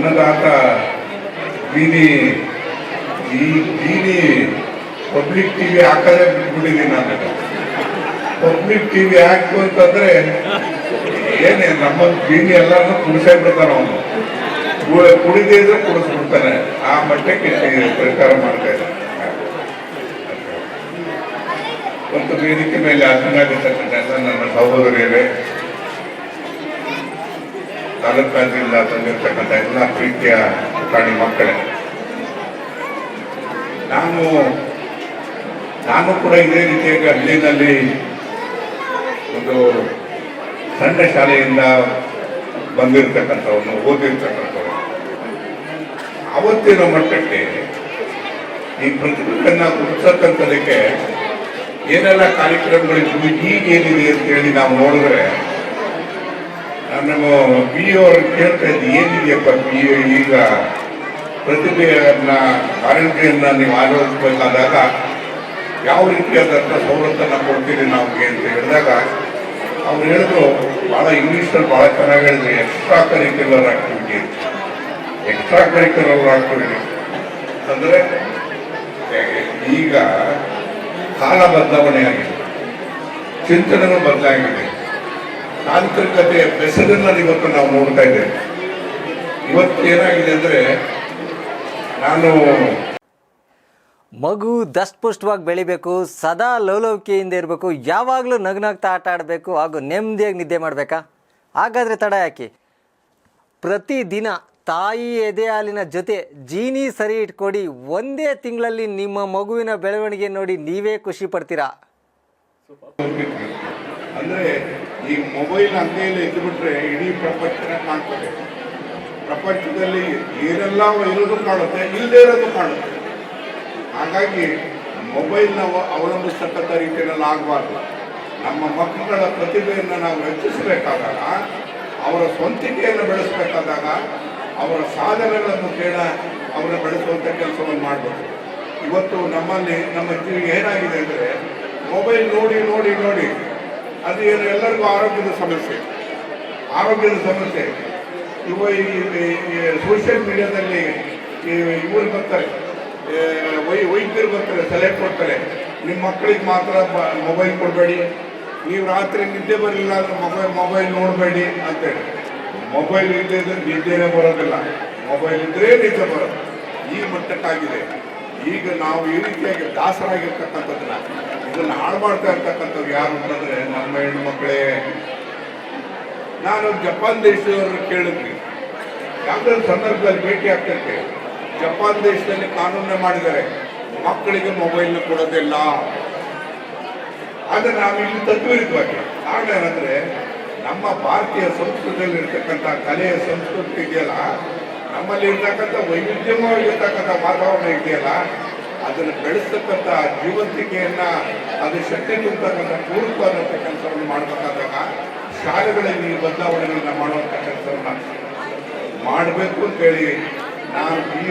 ಅನ್ನದಾತ ಬೀದಿ, ಈ ಬೀದಿ ಪಬ್ಲಿಕ್ ಟಿವಿ ಹಾಕದೆ ಬಿಟ್ಬಿಟ್ಟಿದ್ದೀನಿ ನಾನು. ಪಬ್ಲಿಕ್ ಟಿವಿ ಹಾಕು ಅಂತಂದ್ರೆ ಏನೇ ನಮ್ಮ ಬೀದಿ ಎಲ್ಲಾನು ಕುಡಿಸೇ ಬಿಡ್ತಾನ ಅವನು. ಕುಡಿದಿದ್ರೆ ಕುಡಿಸ್ಬಿಡ್ತಾನೆ. ಆ ಮಟ್ಟಕ್ಕೆ ಪ್ರಚಾರ ಮಾಡ್ತಾ ಇದೆ ಒಂದು ವೇದಿಕೆ ಮೇಲೆ ಅಸಂಗಾಗಿರ್ತಕ್ಕಂಥ ಎಲ್ಲ ನನ್ನ ಸಹೋದರಿಯರೇ ತಾಲೂಕಾದಿಂದ ತಂದಿರ್ತಕ್ಕಂಥ ಎಲ್ಲ ಪ್ರೀತಿಯ ಪ್ರಾಣಿ ಮಕ್ಕಳೇ. ನಾನು ನಾನು ಕೂಡ ಇದೇ ರೀತಿಯಾಗಿ ಹಳ್ಳಿನಲ್ಲಿ ಒಂದು ಸಣ್ಣ ಶಾಲೆಯಿಂದ ಬಂದಿರತಕ್ಕಂಥವನು, ಓದಿರ್ತಕ್ಕಂಥವನು. ಅವತ್ತಿನ ಮಟ್ಟಕ್ಕೆ ಈ ಪ್ರತಿಭೆಯನ್ನು ಗುರುತಕ್ಕಂಥದಕ್ಕೆ ಏನೆಲ್ಲ ಕಾರ್ಯಕ್ರಮಗಳಿದ್ವು ಈಗ ಏನಿದೆ ಅಂತ ಹೇಳಿ ನಾವು ನೋಡಿದ್ರೆ ನಾನು ಬಿ ಅವ್ರು ಕೇಳ್ತಾ ಇದ್ದೆ ಏನಿದೆಯಪ್ಪ ಬಿ ಈಗ ಪ್ರತಿಭೆಯನ್ನ ಆರೋಗ್ಯನ್ನ ನೀವು ಆಲೋಚಿಸಬೇಕಾದಾಗ ಯಾವ ರೀತಿಯಾದಂಥ ಸವಲತ್ತನ್ನು ಕೊಡ್ತೀರಿ ನಮಗೆ ಅಂತ ಹೇಳಿದಾಗ ಅವ್ರು ಹೇಳಿದ್ರು ಭಾಳ ಇಂಗ್ಲೀಷಲ್ಲಿ ಭಾಳ ಚೆನ್ನಾಗಿ ಹೇಳಿದ್ರು extra curricular activity extra curricular activity ಅಂದರೆ ಈಗ ಕಾಲ ಬದಲಾವಣೆ ಆಗಿದೆ. ಚಿಂತನೆಗಳು ಬದಲಾಗಿದೆ. ತಾಂತ್ರಿಕತೆಯ ಬೆಸರನ್ನ ಇವತ್ತು ನಾವು ನೋಡ್ತಾ ಇದ್ದೇವೆ. ಇವತ್ತು ಏನಾಗಿದೆ ಅಂದ್ರೆ ನಾನು ಮಗು ದಷ್ಟಪುಷ್ಟವಾಗಿ ಬೆಳಿಬೇಕು ಸದಾ ಲವಲವಿಕೆಯಿಂದ ಇರಬೇಕು ಯಾವಾಗಲೂ ನಗ್ನಾಗ್ತಾ ಆಟ ಆಡಬೇಕು ಹಾಗೂ ನೆಮ್ಮದಿಯಾಗಿ ನಿದ್ದೆ ಮಾಡಬೇಕಾ? ಹಾಗಾದರೆ ತಡ ಯಾಕೆ? ಪ್ರತಿದಿನ ತಾಯಿ ಎದೆ ಹಾಲಿನ ಜೊತೆ ಜೀನಿ ಸರಿ ಇಟ್ಕೊಡಿ ಒಂದೇ ತಿಂಗಳಲ್ಲಿ ನಿಮ್ಮ ಮಗುವಿನ ಬೆಳವಣಿಗೆ ನೋಡಿ ನೀವೇ ಖುಷಿ ಪಡ್ತೀರಾ? ಅಂದ್ರೆ ಈ ಮೊಬೈಲ್ ಅಂಗೈಯಲ್ಲಿ ಇದ್ಬಿಟ್ರೆ ಇಡೀ ಪ್ರಪಂಚನ ಕಾಣ್ತದೆ. ಪ್ರಪಂಚದಲ್ಲಿ ಏನೆಲ್ಲ ಇರೋದು ಕಾಣುತ್ತೆ ಇಲ್ಲದೇ ಇರೋದು ಕಾಣುತ್ತೆ. ಹಾಗಾಗಿ ಮೊಬೈಲ್ನ ಅವಲಂಬಿಸ್ತಕ್ಕಂಥ ರೀತಿಯಲ್ಲಿ ಆಗಬಾರ್ದು. ನಮ್ಮ ಮಕ್ಕಳ ಪ್ರತಿಭೆಯನ್ನು ನಾವು ಹೆಚ್ಚಿಸಬೇಕಾದಾಗ, ಅವರ ಸ್ವಂತಿಕೆಯನ್ನು ಬೆಳೆಸಬೇಕಾದಾಗ, ಅವರ ಸಾಧನೆಗಳನ್ನು ಕೇಳ ಅವರ ಬೆಳೆಸುವಂಥ ಕೆಲಸವನ್ನು ಮಾಡಬೇಕು ಇವತ್ತು ನಮ್ಮಲ್ಲಿ, ನಮ್ಮ ಜೀವಿಗೆ ಏನಾಗಿದೆ ಅಂದರೆ, ಮೊಬೈಲ್ ನೋಡಿ ನೋಡಿ ನೋಡಿ ಅದು ಏನು ಎಲ್ಲರಿಗೂ ಆರೋಗ್ಯದ ಸಮಸ್ಯೆ. ಆರೋಗ್ಯದ ಸಮಸ್ಯೆ. ಇವ ಸೋಷಿಯಲ್ ಮೀಡಿಯಾದಲ್ಲಿ ಇವರು ಬರ್ತಾರೆ. ವೈ, ವೈದ್ಯರು ಬರ್ತಾರೆ ಸಲಹೆ ಕೊಡ್ತಾರೆ ನಿಮ್ಮ ಮಕ್ಕಳಿಗೆ ಮಾತ್ರ ಮೊಬೈಲ್ ಕೊಡಬೇಡಿ. ನೀವು ರಾತ್ರಿ ನಿದ್ದೆ ಬರಲಿಲ್ಲ ಅಂದ್ರೆ ಮೊಬೈಲ್ ಮೊಬೈಲ್ ನೋಡಬೇಡಿ ಅಂತೇಳಿ ಮೊಬೈಲ್ ಇಲ್ಲದೆ ಇದ್ರೆ ನಿದ್ದೆನೇ ಬರೋದಿಲ್ಲ. ಮೊಬೈಲ್ ಇದ್ದರೆ ನಿದ್ದೆ ಬರೋದು. ಈ ಮಟ್ಟಕ್ಕಾಗಿದೆ. ಈಗ ನಾವು ಈ ರೀತಿಯಾಗಿ ದಾಸರಾಗಿರ್ತಕ್ಕಂಥದ್ದನ್ನ ಇದನ್ನು ಹಾಳು ಮಾಡ್ತಾ ಇರ್ತಕ್ಕಂಥವ್ರು ಯಾರು ಅಂತಂದ್ರೆ ನಮ್ಮ ಹೆಣ್ಣು ಮಕ್ಕಳೇ. ನಾನು ಜಪಾನ್ ದೇಶದವ್ರನ್ನ ಕೇಳಿದ್ವಿ. ಯಾವುದೋ ಸಂದರ್ಭದಲ್ಲಿ ಭೇಟಿ ಆಗ್ತೈತೆ. ಜಪಾನ್ ದೇಶದಲ್ಲಿ ಕಾನೂನು ಮಾಡಿದ್ದಾರೆ. ಮಕ್ಕಳಿಗೆ ಮೊಬೈಲ್ ಕೊಡೋದಿಲ್ಲ. ಆದರೆ ನಾವು ಇಲ್ಲಿ ತದ್ವಿರುದ್ಧವಾಗಿ ಕಾರಣ ಏನಂದ್ರೆ ನಮ್ಮ ಭಾರತೀಯ ಸಂಸ್ಕೃತಿಯಲ್ಲಿ ಇರ್ತಕ್ಕಂಥ ಕಲೆಯ ಸಂಸ್ಕೃತಿ ಇದೆಯಲ್ಲ? ನಮ್ಮಲ್ಲಿ ಇರ್ತಕ್ಕಂಥ ವೈವಿಧ್ಯಮವಾಗಿರ್ತಕ್ಕಂಥ ವಾತಾವರಣ ಇದೆಯಲ್ಲ? ಅದನ್ನು ಬೆಳೆಸ್ತಕ್ಕಂಥ ಜೀವಂತಿಕೆಯನ್ನ, ಅದು ಶಕ್ತಿ ತುಂಬತಕ್ಕಂಥ ಪೂರಕವಾದಂಥ ಕೆಲಸವನ್ನು ಮಾಡಬೇಕಾದಾಗ ಶಾಲೆಗಳಲ್ಲಿ ಈ ಬದಲಾವಣೆಗಳನ್ನ ಮಾಡುವಂಥ ಕೆಲಸವನ್ನ ಮಾಡಬೇಕು ಅಂತೇಳಿ ನಾನು ಬಿ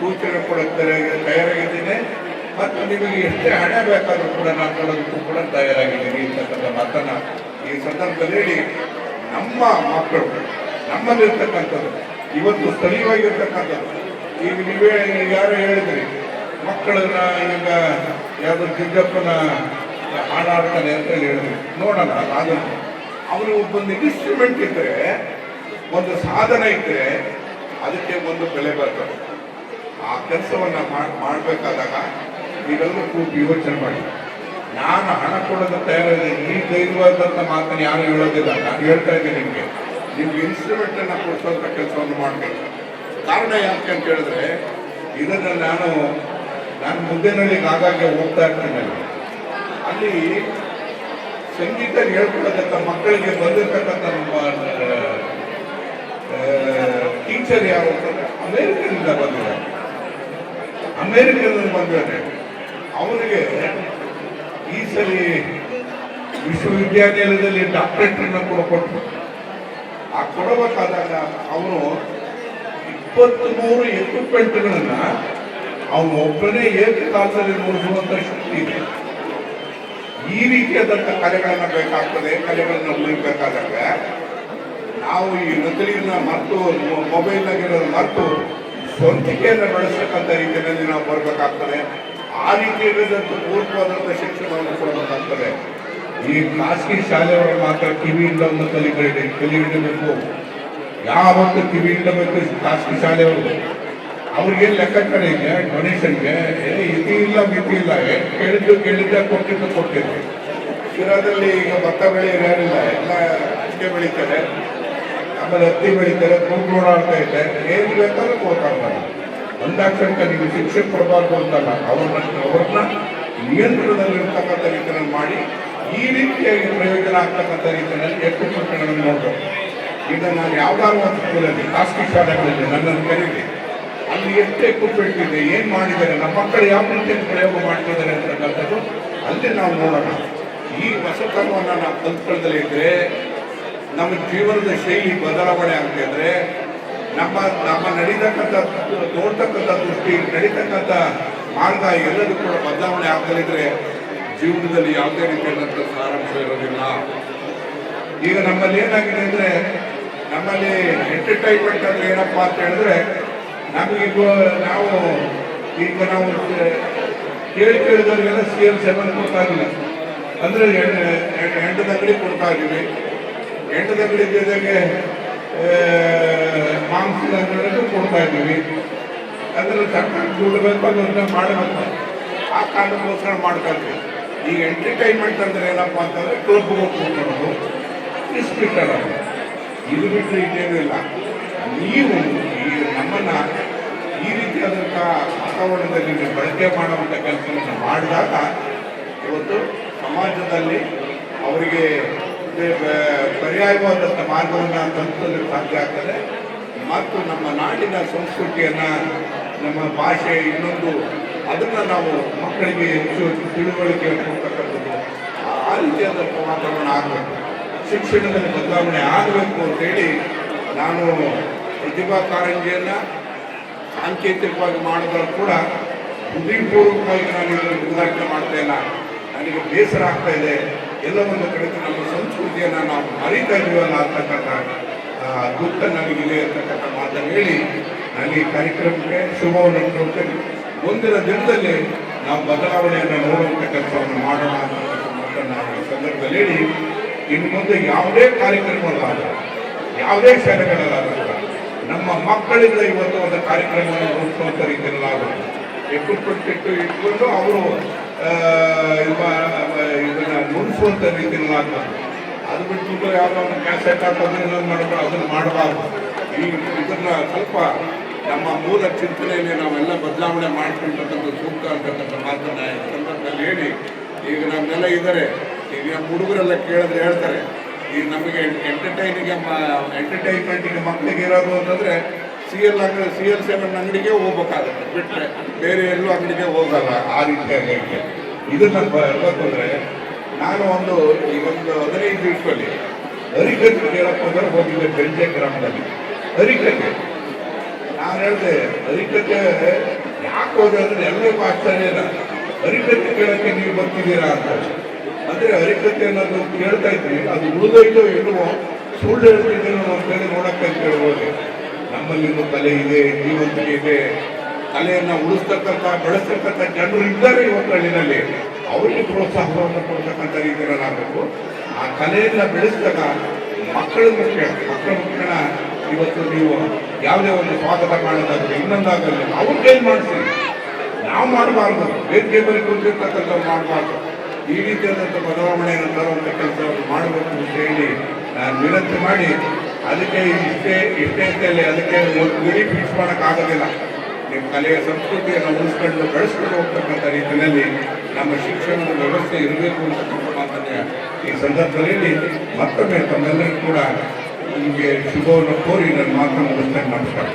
ಸೂಚನೆ ತಯಾರಿ- ತಯಾರಾಗಿದ್ದೀನಿ. ಮತ್ತು ನಿಮಗೆ ಎಷ್ಟೇ ಹಣ ಬೇಕಾದರೂ ಕೂಡ ನಾನು ಕೊಡೋದಕ್ಕೂ ಕೂಡ ತಯಾರಾಗಿದ್ದೀನಿ ಅಂತಕ್ಕಂಥ ಮಾತನ್ನ ಈ ಸಂದರ್ಭದಲ್ಲಿ ಹೇಳಿ. ನಮ್ಮ ಮಕ್ಕಳು, ನಮ್ಮಲ್ಲಿರ್ತಕ್ಕಂಥದ್ದು, ಇವತ್ತು ಸ್ಥಳೀಯವಾಗಿರ್ತಕ್ಕಂಥದ್ದು, ಈಗ ನೀವೇ ಯಾರು ಹೇಳಿದ್ರಿ ಮಕ್ಕಳನ್ನ ಈಗ ಯಾವ್ದು ಜಿಜ್ಜಪ್ಪನ ಹಾಡಾಡ್ತಾನೆ ಅಂತ ಹೇಳಿ ನೋಡೋಣ ಅದನ್ನು ಅವರು ಒಂದು ಇನ್ಸ್ಟ್ರೂಮೆಂಟ್ ಇದ್ದರೆ ಒಂದು ಸಾಧನ ಇದ್ದರೆ ಅದಕ್ಕೆ ಒಂದು ಬೆಲೆ ಬರ್ತದೆ. ಆ ಕೆಲಸವನ್ನ ಮಾಡಬೇಕಾದಾಗ ನೀವೆಲ್ಲರೂ ಕೂತು ಯೋಚನೆ ಮಾಡಿ. ನಾನು ಹಣ ಕೊಡೋದು ತಯಾರಿದ್ದೀನಿ ಈ ಧೈರ್ಯವಾದಂಥ ಮಾತನ್ನು ಯಾರು ಹೇಳೋದಿಲ್ಲ. ನಾನು ಹೇಳ್ತಾ ಇದ್ದೀನಿ ನಿಮಗೆ. ನಿಮ್ಗೆ ಇನ್ಸ್ಟ್ರೂಮೆಂಟ್ ಅನ್ನ ಕೊಡಿಸುವಂಥ ಕೆಲಸವನ್ನು ಮಾಡಬೇಕು. ಕಾರಣ ಯಾಕೆ ಅಂತ ಹೇಳಿದ್ರೆ, ಇದನ್ನು ನಾನು ನಾನು ಮುಂದೆನಲ್ಲಿ ಆಗಾಗ್ಗೆ ಹೋಗ್ತಾ ಇರ್ತೀನಿ ಅಲ್ಲಿ. ಸಂಗೀತ ಹೇಳ್ಕೊಡತಕ್ಕ ಮಕ್ಕಳಿಗೆ ಬಂದಿರ್ತಕ್ಕಂಥ ನಮ್ಮ ಟೀಚರ್ ಯಾರು ಅಮೇರಿಕದಿಂದ ಬಂದಿದ್ದಾರೆ. ಅಮೇರಿಕದಿಂದ ಬಂದಿದ್ದಾರೆ. ಅವರಿಗೆ ಈ ಸರಿ ವಿಶ್ವವಿದ್ಯಾನಿಲಯದಲ್ಲಿ ಡಾಕ್ಟರೇಟ್ ಅನ್ನು ಕೂಡ ಕೊಟ್ಟರು. ಆ ಕೊಡಬೇಕಾದಾಗ ಅವನು ಇಪ್ಪತ್ತ್ಮೂರು ಎಕ್ವಿಪ್ಮೆಂಟ್ಗಳನ್ನ ಅವನು ಒಬ್ಬನೇ ಏಕಕಾಲದಲ್ಲಿ ನೋಡುವಂತ ಶಕ್ತಿ ಇದೆ? ಈ ರೀತಿಯಾದಂಥ ಕಲೆಗಳನ್ನ ಬೇಕಾಗ್ತದೆ ಕಲೆಗಳನ್ನ ಉಳಿಬೇಕಾದಾಗ ನಾವು ಈ ನಕಲಿನ ಮೊಬೈಲ್ ಮೊಬೈಲ್ನಾಗಿರೋದು ಮತ್ತು ಸ್ವಂತಿಕೆಯನ್ನು ಬೆಳೆಸ್ತಕ್ಕಂಥ ರೀತಿಯಲ್ಲಿ ನಾವು ಬರಬೇಕಾಗ್ತದೆ. ಆ ರೀತಿಯಾದಂಥ ಪೂರ್ವವಾದಂಥ ಶಿಕ್ಷಣವನ್ನು ಕೊಡಬೇಕಾಗ್ತದೆ. ಈ ಖಾಸಗಿ ಶಾಲೆಯವರು ಮಾತ್ರ ಕಿವಿಯಿಂದ ಒಂದು ಕಲಿಬೇಡಿ ಕಲಿ ಇಡಬೇಕು. ಯಾವತ್ತು ಕಿವಿ ಇಡಬೇಕು ಖಾಸಗಿ ಶಾಲೆಯವರು? ಅವ್ರಿಗೇನು ಇದೆ ಡೊನೇಷನ್ಗೆ ಇತಿ ಇಲ್ಲ, ಮಿತಿ ಇಲ್ಲ. ಕೇಳಿದ್ದು ಕೇಳಿದ್ದೆ, ಕೊಟ್ಟಿದ್ದು ಕೊಟ್ಟಿದ್ದೆ. ಶಿರಾದಲ್ಲಿ ಈಗ ಭತ್ತ ಬೆಳೆಯೋರು ಯಾರಿಲ್ಲ ಎಲ್ಲ ಅಡಿಕೆ ಬೆಳೀತಾರೆ. ಆಮೇಲೆ ಹತ್ತಿ ಬೆಳೀತಾರೆ ತುಂಬ ಓಡಾಡ್ತಾ ಇದೆ. ಏನು ಬೇಕಾದ್ರೂ ಕೊಡ್ತಾರೆ. ಒಂದಾಕ್ಷರಕ ನೀವು ಶಿಕ್ಷೆ ಕೊಡಬಾರ್ದು ಅಂತಲ್ಲ ಅವ್ರನ್ನ ಅವ್ರನ್ನ ನಿಯಂತ್ರಣದಲ್ಲಿರ್ತಕ್ಕಂಥ ರೀತಿಯಲ್ಲಿ ಮಾಡಿ, ಈ ರೀತಿಯಾಗಿ ಪ್ರಯೋಜನ ಆಗ್ತಕ್ಕಂಥ ರೀತಿಯಲ್ಲಿ ಎಷ್ಟು ಪ್ರಕರಣಗಳನ್ನು ನೋಡ್ಬೋದು ಈಗ ನಾನು ಯಾವ್ದಾದ್ರು ಸ್ಕೂಲಲ್ಲಿ ಖಾಸಗಿ ಶಾಲೆಗಳಲ್ಲಿ ನನ್ನನ್ನು ಕರೀಲಿ ಅಲ್ಲಿ ಎಷ್ಟು ಎಕ್ವಿಪ್ಮೆಂಟ್ ಇದೆ ಏನ್ ಮಾಡಿದ್ದಾರೆ, ನಮ್ಮ ಮಕ್ಕಳು ಯಾವ ರೀತಿಯಲ್ಲಿ ಪ್ರಯೋಗ ಮಾಡ್ತಿದ್ದಾರೆ ಅಂತಕ್ಕಂಥದ್ದು ಅಲ್ಲಿ ನಾವು ನೋಡೋಣ. ಈ ಹೊಸತನವನ್ನು ನಾವು ತಂತ್ರದಲ್ಲಿ ಇದ್ರೆ, ನಮ್ಮ ಜೀವನದ ಶೈಲಿ ಬದಲಾವಣೆ ಆಗ್ತಿದ್ರೆ ನಮ್ಮ ನಮ್ಮ ನಡೀತಕ್ಕಂಥ ನೋಡ್ತಕ್ಕಂಥ ದೃಷ್ಟಿ, ನಡೀತಕ್ಕಂಥ ಮಾರ್ಗ ಎಲ್ಲದೂ ಕೂಡ ಬದಲಾವಣೆ ಆಗ್ತಲಿದ್ರೆ ಜೀವನದಲ್ಲಿ ಯಾವುದೇ ರೀತಿಯಾದಂಥ ಸಾರಾಂಶ ಇರೋದಿಲ್ಲ. ಈಗ ನಮ್ಮಲ್ಲಿ ಏನಾಗಿದೆ ಅಂದರೆ, ನಮ್ಮಲ್ಲಿ ಎಂಟರ್ಟೈನ್ಮೆಂಟ್ ಅಂದರೆ ಏನಪ್ಪಾ ಅಂತ ಹೇಳಿದ್ರೆ ನಮಗೀಗ ನಾವು ಈಗ ನಾವು ಕೇಳಿ ಕೇಳಿದವರಿಗೆಲ್ಲ ಸಿ ಎಂ ಸೆವೆನ್ ಕೊಡ್ತಾ ಇರಲಿಲ್ಲ ಅಂದ್ರೆ ಎಂಟು ತಂಗಡಿ ಕೊಡ್ತಾ ಇದ್ದೀವಿ ಎಂಟು ತಗಡಿ ಜೊತೆಗೆ ಮಾಂಸದ ಅಂಗಡಿಗೂ ಕೊಡ್ತಾ ಇದ್ದೀವಿ ಅದರಲ್ಲಿ ಸಣ್ಣ ದುಡ್ಡು ಬೇಕು ಅದನ್ನ ಮಾಡಬೇಕು. ಆ ಕಾರಣಕ್ಕೋಸ್ಕರ ಮಾಡ್ಕೊಳ್ತೀವಿ ಈಗ ಎಂಟರ್ಟೈನ್ಮೆಂಟ್ ಅಂದ್ರೆ ಏನಪ್ಪಾ ಅಂತಂದ್ರೆ ಕ್ಲಬ್ ಹೋಗಿ ಬಿಸ್ಕಿಟ್ ಆಡೋದು ಇದು ಬಿಟ್ಟರೆ ಇನ್ನೇನು ಇಲ್ಲ ನೀವು ನಮ್ಮನ್ನ ಈ ರೀತಿಯಾದಂಥ ವಾತಾವರಣದಲ್ಲಿ ನೀವು ಬಳಕೆ ಮಾಡುವಂಥ ಕೆಲಸವನ್ನು ಮಾಡಿದಾಗ ಇವತ್ತು ಸಮಾಜದಲ್ಲಿ ಅವರಿಗೆ ಪರ್ಯಾಯವಾದಂಥ ಮಾರ್ಗವನ್ನು ತಲುಪಲು ಸಾಧ್ಯ ಆಗ್ತದೆ. ಮತ್ತು ನಮ್ಮ ನಾಡಿನ ಸಂಸ್ಕೃತಿಯನ್ನು, ನಮ್ಮ ಭಾಷೆ ಇನ್ನೊಂದು, ಅದನ್ನು ನಾವು ಮಕ್ಕಳಿಗೆ ಹೆಚ್ಚು ತಿಳುವಳಿಕೆ ಕೊಡ್ತಕ್ಕಂಥದ್ದು. ಆ ರೀತಿಯಾದಂಥ ವಾತಾವರಣ ಆಗಬೇಕು. ಶಿಕ್ಷಣದಲ್ಲಿ ಬದಲಾವಣೆ ಆಗಬೇಕು ಅಂತೇಳಿ ನಾನು ಪ್ರತಿಭಾ ಕಾರಂಜಿಯನ್ನು ಸಾಂಕೇತಿಕವಾಗಿ ಮಾಡಿದ್ರು ಕೂಡ ಹೃದಯಪೂರ್ವಕವಾಗಿ ನಾನು ಇದನ್ನು ಉದ್ಘಾಟನೆ ಮಾಡ್ತಾ ಇಲ್ಲ. ನನಗೆ ಬೇಸರ ಆಗ್ತಾ ಇದೆ. ಎಲ್ಲ ಒಂದು ಕಡೆ ನಮ್ಮ ಸಂಸ್ಕೃತಿಯನ್ನು ನಾವು ಮರೀತಾ ಇದೀವಲ್ಲ ಅಂತಕ್ಕಂಥ ದುಃಖ ನನಗಿದೆ ಅಂತಕ್ಕಂಥ ಮಾತನ್ನು ಹೇಳಿ ನನಗೆ ಈ ಕಾರ್ಯಕ್ರಮಕ್ಕೆ ಶುಭವನ್ನು ಕೊಡ್ತೇನೆ ಮುಂದಿನ ದಿನದಲ್ಲಿ ನಾವು ಬದಲಾವಣೆಯನ್ನು ನೋಡುವಂಥ ಕೆಲಸವನ್ನು ಮಾಡೋಣ ಅಂತಕ್ಕಂಥ ಮಾತನ್ನು ಈ ಸಂದರ್ಭದಲ್ಲಿ ಹೇಳಿ, ಇನ್ನು ಮುಂದೆ ಯಾವುದೇ ಕಾರ್ಯಕ್ರಮಗಳಾದ ಯಾವುದೇ ನಮ್ಮ ಮಕ್ಕಳಿಂದ ಇವತ್ತು ಒಂದು ಕಾರ್ಯಕ್ರಮವನ್ನು ರೂಪಿಸುವಂಥ ರೀತಿಯಲ್ಲಿ ಆಗಬೇಕು ಎಕ್ವಿಪ್ಮೆಂಟ್ ಇಟ್ಟು ಇಟ್ಕೊಂಡು ಅವರು ಇದನ್ನ ನುಡಿಸುವಂಥ ರೀತಿಯಲ್ಲಿ ಆಗಬೇಕು ಅದು ಬಿಟ್ಟು ಯಾವುದೋ ಒಂದು ಕ್ಯಾಸೆಟ್ ಅದನ್ನ ಮಾಡೋದು ಅದನ್ನು ಮಾಡಬಾರ್ದು. ಈ ಇದನ್ನ ಸ್ವಲ್ಪ ನಮ್ಮ ಮೂಲ ಚಿಂತನೆಯಲ್ಲಿ ನಾವೆಲ್ಲ ಬದಲಾವಣೆ ಮಾಡ್ಕೊಂಡಿರ್ತಕ್ಕಂಥ ಸೂಕ್ತ ಅಂತಕ್ಕಂಥ ಮಾತನ್ನ ಈ ಸಂದರ್ಭದಲ್ಲಿ ಹೇಳಿ, ಈಗ ನಮ್ಮೆಲ್ಲ ಇದ್ದಾರೆ. ಈಗ ನಮ್ಮ ಹುಡುಗರೆಲ್ಲ ಕೇಳಿದ್ರೆ ಹೇಳ್ತಾರೆ ಈಗ ನಮಗೆ ಎಂಟರ್ಟೈನಿಗೆ ಎಂಟರ್ಟೈನ್ಮೆಂಟಿಗೆ ಮಕ್ಕಳಿಗೆ ಇರೋದು ಅಂತಂದ್ರೆ ಸಿ ಎಲ್ ಅಂಗಡಿ ಸಿ ಎಲ್ ಸೆವೆನ್ ಅಂಗಡಿಗೆ ಹೋಗ್ಬೇಕಾಗುತ್ತೆ. ಬಿಟ್ಟರೆ ಬೇರೆ ಎಲ್ಲೂ ಅಂಗಡಿಗೆ ಹೋಗಲ್ಲ ಆ ರೀತಿಯಾಗಿ ಇದನ್ನು ಹೇಳ್ಬೇಕಂದ್ರೆ ನಾನು ಒಂದು ಈ ಒಂದು ಹದಿನೈದು ದಿವಸದಲ್ಲಿ ಹರಿಕತೆ ಹೇಳಕ್ಕೋದ್ರೆ ಹೋಗಿದ್ದೆ ಬೆಂಜೆ ಗ್ರಾಮದಲ್ಲಿ. ಹರಿಕಟ್ಟೆ ನಾನು ಹೇಳಿದೆ ಹರಿಕಟ್ಟೆ ಯಾಕೆ ಹೋದೆ ಅಂದರೆ ಎಲ್ಲರಿಗೂ ಆಶ್ಚರ್ಯ ಇಲ್ಲ ಹರಿಕತೆ ಕೇಳೋಕ್ಕೆ ನೀವು ಬರ್ತಿದ್ದೀರಾ ಅಂತ. ಅಂದರೆ ಹರಿಕಟ್ಟೆ ಅನ್ನೋದು ಕೇಳ್ತಾ ಇದ್ವಿ. ಅದು ಉಳಿದೋಯ್ತು ಇಲ್ವೋ ಸುಳ್ಳು ಹೇಳ್ತಿದ್ದೀನೋ ಅಂತೇಳಿ ನೋಡಕ್ಕೆ ಅಂತ ಹೇಳ್ಬೋದು. ನಮ್ಮಲ್ಲಿ ಇನ್ನೂ ಕಲೆ ಇದೆ, ಜೀವಂತಿಕೆ ಇದೆ. ಕಲೆಯನ್ನ ಉಳಿಸ್ತಕ್ಕಂಥ, ಬೆಳೆಸ್ತಕ್ಕಂಥ ಜನರು ಇದ್ದಾರೆ ಹಳ್ಳಿನಲ್ಲಿ ಅವರಿಗೆ ಪ್ರೋತ್ಸಾಹವನ್ನು ಕೊಡ್ತಕ್ಕಂಥ ರೀತಿಯಲ್ಲಿ ಆಗಬೇಕು ಆ ಕಲೆಯನ್ನ ಬೆಳೆಸಿದಾಗ ಮಕ್ಕಳ ಮುಖ್ಯ, ಮಕ್ಕಳ ಮುಖ್ಯನ ಇವತ್ತು ನೀವು ಯಾವುದೇ ಒಂದು ಸ್ವಾಗತ ಮಾಡೋದಾಗಲಿ, ಇನ್ನೊಂದಾಗಲಿ ಅವ್ರು ಏನು ಮಾಡಿಸಿ? ನಾವು ಮಾಡಬಾರ್ದು. ವೇದಿಕೆ ಮೇಲೆ ಮಾಡಬಾರ್ದು. ಈ ರೀತಿಯಾದಂಥ ಬದಲಾವಣೆಯನ್ನು ತರುವಂಥ ಕೆಲಸವನ್ನು ಮಾಡಬೇಕು ಅಂತ ಹೇಳಿ ನಾನು ವಿನಂತಿ ಮಾಡಿ ಅದಕ್ಕೆ ಇಷ್ಟೇ ಇಷ್ಟೇ ಅಂತೇಳಿ ಅದಕ್ಕೆ ಒಂದು ಗುರಿ ಫಿಕ್ಸ್ ಮಾಡೋಕ್ಕಾಗೋದಿಲ್ಲ ನಿಮ್ಮ ಕಲೆಯ ಸಂಸ್ಕೃತಿಯನ್ನು ಉಳಿಸ್ಕೊಂಡು ಬೆಳೆಸ್ಕೊಂಡು ಹೋಗ್ತಕ್ಕಂಥ ರೀತಿಯಲ್ಲಿ ನಮ್ಮ ಶಿಕ್ಷಣದ ವ್ಯವಸ್ಥೆ ಇರಬೇಕು ಅಂತಕ್ಕಂಥ ಮಾತನ್ನ ಈ ಸಂದರ್ಭದಲ್ಲಿ ಮತ್ತೊಮ್ಮೆ ತಮ್ಮೆಲ್ಲರಿಗೂ ಕೂಡ ನಿಮಗೆ ಶುಭವನ್ನು ಕೋರಿ ನನ್ನ ಮಾತನ್ನು ಮುಗಿಸ್ತೇನೆ. ನಮಸ್ಕಾರ.